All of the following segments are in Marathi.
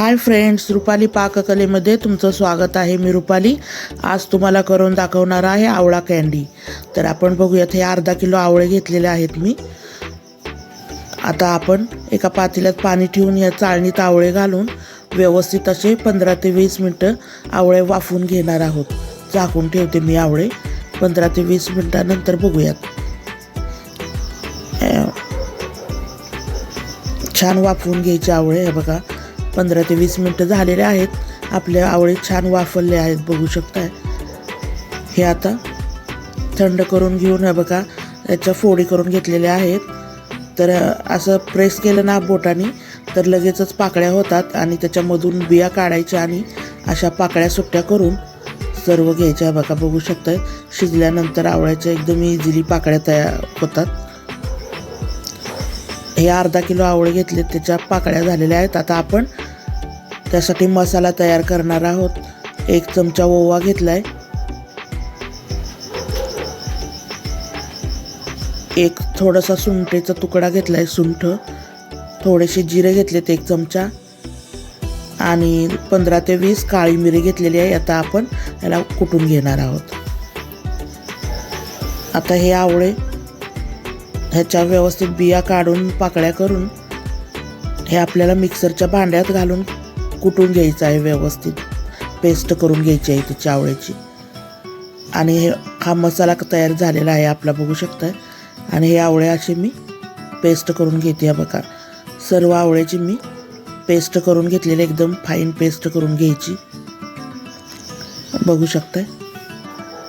हाय फ्रेंड्स रुपाली पाककलेमध्ये तुमचं स्वागत आहे. मी रुपाली. आज तुम्हाला करून दाखवणार आहे आवळा कँडी तर आपण बघूयात हे अर्धा किलो आवळे घेतलेले आहेत मी. आता आपण एका पातेल्यात पाणी ठेवून या चाळणीत आवळे घालून व्यवस्थित असे पंधरा ते वीस मिनटं आवळे वाफवून घेणार आहोत. झाकून ठेवते मी आवळे. पंधरा ते वीस मिनटानंतर बघूयात. छान वाफवून घ्यायचे आवळे. हे बघा पंधरा ते वीस मिनटं झालेले आहेत. आपले आवळे छान वाफरले आहेत बघू शकताय. हे आता थंड करून घेऊन हे बघा याच्या फोडी करून घेतलेल्या आहेत. तर असं प्रेस केलं ना बोटाने तर लगेचच पाकळ्या होतात आणि त्याच्यामधून बिया काढायच्या आणि अशा पाकळ्या सुट्ट्या करून सर्व घ्यायच्या. बघा बघू शकताय. शिजल्यानंतर आवळ्याच्या एकदम इझिली पाकळ्या तयार होतात. हे अर्धा किलो आवळे घेतले त्याच्या पाकळ्या झालेल्या आहेत. आता आपण त्यासाठी मसाला तयार करणार आहोत. एक चमचा ओवा घेतलाय. एक थोडासा सुंठेचा तुकडा घेतलाय सुंठ. थोडेसे जिरे घेतलेत एक चमचा. आणि पंधरा ते वीस काळी मिरी घेतलेली आहे आता आपण याला कुटून घेणार आहोत. आता हे आवळे ह्याच्या व्यवस्थित बिया काढून पाकळ्या करून हे आपल्याला मिक्सरच्या भांड्यात घालून कुटून घ्यायचं आहे व्यवस्थित पेस्ट करून घ्यायची आहे त्याची आवळ्याची आणि हे हा मसाला तयार झालेला आहे आपला बघू शकता आणि हे आवळे असे मी पेस्ट करून घेते आहे बघा. सर्व आवळ्याची मी पेस्ट करून घेतलेली एकदम फाईन पेस्ट करून घ्यायची. बघू शकताय.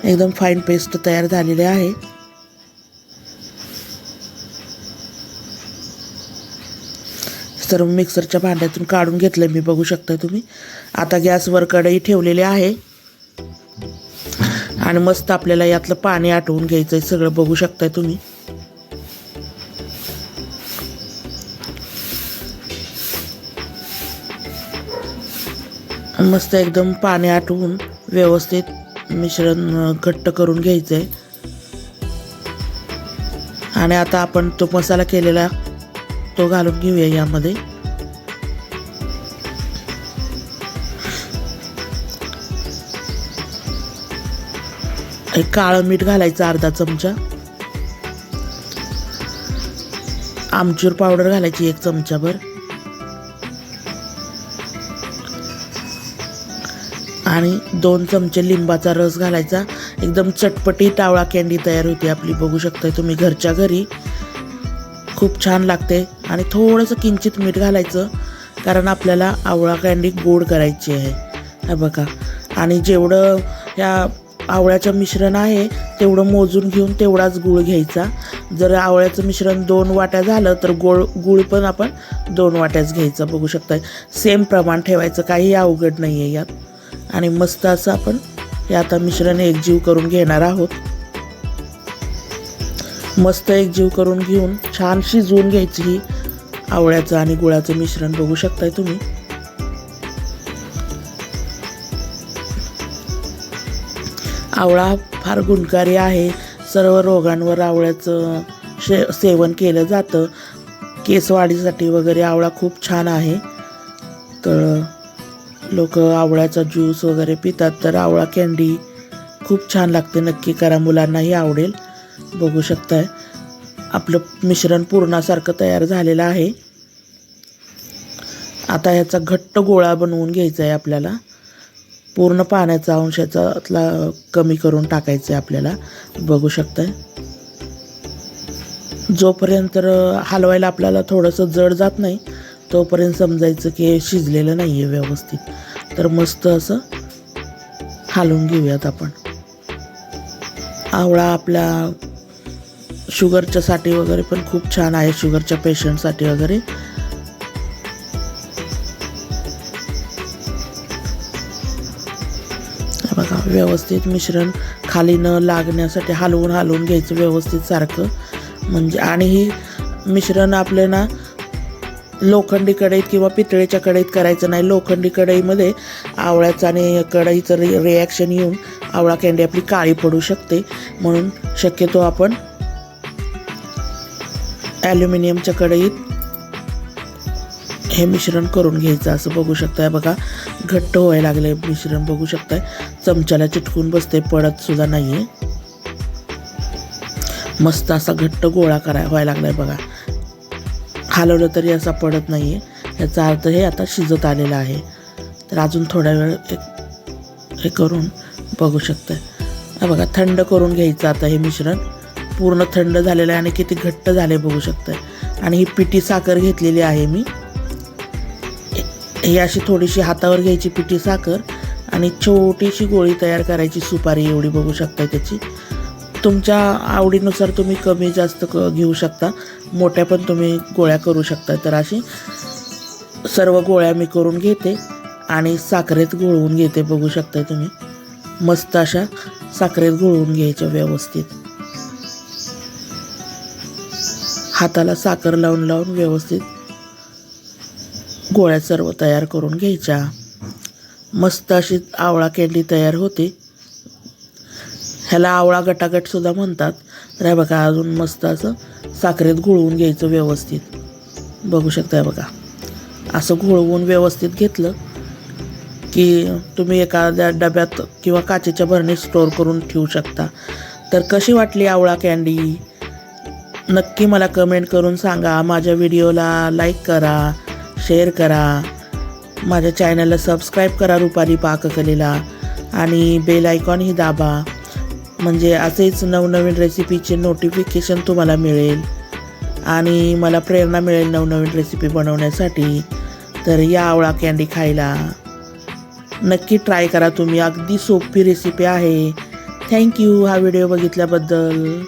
एकदम फाईन पेस्ट तयार झालेली आहे. सर्व मिक्सरच्या भांड्यातून काढून घेतलं मी बघू शकता तुम्ही. आता गॅसवर कढई ठेवलेली आहे. आणि मस्त आपल्याला यातलं पाणी आटवून घ्यायचं आहे सगळं बघू शकताय तुम्ही. मस्त एकदम पाणी आटवून व्यवस्थित मिश्रण घट्ट करून घ्यायचं आहे आणि आता आपण तो मसाला केलेला तो घालून घेऊया यामध्ये. एक काळं मीठ घालायचं अर्धा चमचा. आमचूर पावडर घालायची एक चमचाभर. आणि दोन चमचे लिंबाचा रस घालायचा. एकदम चटपटी टावळा कॅन्डी तयार होते आपली. बघू शकताय तुम्ही घरच्या घरी. खूप छान लागते आणि थोडंसं किंचित मीठ घालायचं कारण आपल्याला आवळा कँडी गोड करायची आहे. हा बघा. आणि जेवढं ह्या आवळ्याचं मिश्रण आहे तेवढं मोजून घेऊन तेवढाच गूळ घ्यायचा. जर आवळ्याचं मिश्रण दोन वाट्या झालं तर गोळ गूळ पण आपण दोन वाट्याच घ्यायचं. बघू शकता सेम प्रमाण ठेवायचं. काही अवघड नाही आहे यात. आणि मस्त असं आपण हे आता मिश्रण एकजीव करून घेणार आहोत. मस्त एक जीव करून घेऊन छान शिजवून घ्यायची ही आवळ्याचं आणि गुळाचं मिश्रण बघू शकताय तुम्ही. आवळा फार गुणकारी आहे. सर्व रोगांवर आवळ्याचं शे सेवन केलं जातं. केसवाढीसाठी वगैरे आवळा खूप छान आहे. तर लोक आवळ्याचा ज्यूस वगैरे पितात तर आवळा कँडी खूप छान लागते. नक्की करा मुलांनाही आवडेल. बघू शकताय. आपलं मिश्रण पूर्णासारखं तयार झालेलं आहे. आता ह्याचा घट्ट गोळा बनवून घ्यायचा आहे आपल्याला. पूर्ण पाण्याचा अंशाचा कमी करून टाकायचं आहे आपल्याला. बघू शकताय. जोपर्यंत हलवायला आपल्याला थोडंसं जड जात नाही तोपर्यंत समजायचं की हे शिजलेलं नाही आहे व्यवस्थित. तर मस्त असं हलवून घेऊयात आपण. आवळा आपल्या शुगरच्यासाठी वगैरे पण खूप छान आहे शुगरच्या पेशंटसाठी वगैरे. बघा व्यवस्थित मिश्रण खाली न लागण्यासाठी हलवून हलवून घ्यायचं व्यवस्थित सारखं. म्हणजे आणि ही मिश्रण आपले ना लोखंडी कढईत किंवा पितळेच्या कढईत करायचं नाही. लोखंडी कढईमध्ये आवळ्याचं आणि कढईचं रि रिॲक्शन येऊन आवळा कँडी आपली काळी पडू शकते. म्हणून शक्यतो आपण ॲल्युमिनियमच्या कढईत हे मिश्रण करून घ्यायचं. असं बघू शकताय बघा. घट्ट व्हायला लागले मिश्रण. बघू शकताय. चमच्याला चिटकून बसते. पडत सुद्धा नाहीये. मस्त असा घट्ट गोळा कराय व्हायला लागलाय बघा. हलवलं तरी असा पडत नाही आहे याचा अर्थ हे आता शिजत आलेलं आहे. तर अजून थोडा वेळ एक हे करून बघू शकतं हा बघा थंड करून घ्यायचं आता हे मिश्रण. पूर्ण थंड झालेलं आहे आणि किती घट्ट झाले बघू शकतं आणि ही पिठी साखर घेतलेली आहे मी. ही अशी थोडीशी हातावर घ्यायची पिठी साखर आणि छोटीशी गोळी तयार करायची सुपारी एवढी बघू शकता त्याची. तुमच्या आवडीनुसार तुम्ही कमी जास्त क घेऊ शकता. मोठ्या पण तुम्ही गोळ्या करू शकता. तर अशी सर्व गोळ्या मी करून घेते आणि साखरेत घोळवून घेते बघू शकता तुम्ही. मस्त अशा साखरेत घोळवून घ्यायच्या व्यवस्थित. हाताला साखर लावून लावून व्यवस्थित गोळ्या सर्व तयार करून घ्यायच्या. मस्त अशी आवळा कँडी तयार होते. ह्याला आवळा गटागट सुद्धा म्हणतात. तर हे बघा अजून मस्त असं साखरेत घोळवून घ्यायचं व्यवस्थित. बघू शकताय बघा. असं घोळवून व्यवस्थित घेतलं की तुम्ही एखाद्या डब्यात किंवा काचेच्या भरणीत स्टोअर करून ठेवू शकता. तर कशी वाटली आवळा कँडी नक्की मला कमेंट करून सांगा. माझ्या व्हिडिओला लाईक करा शेअर करा. माझ्या चॅनलला सबस्क्राईब करा रुपाली पाककलेला. आणि बेल आयकॉनही दाबा. म्हणजे असेच नवनवीन रेसिपीचे नोटिफिकेशन तुम्हाला मिळेल. आणि मला प्रेरणा मिळेल नवनवीन रेसिपी बनवण्यासाठी. तर या आवळा कँडी खायला. नक्की ट्राय करा तुम्ही. अगदी सोपी रेसिपी आहे. थँक्यू हा व्हिडिओ बघितल्याबद्दल.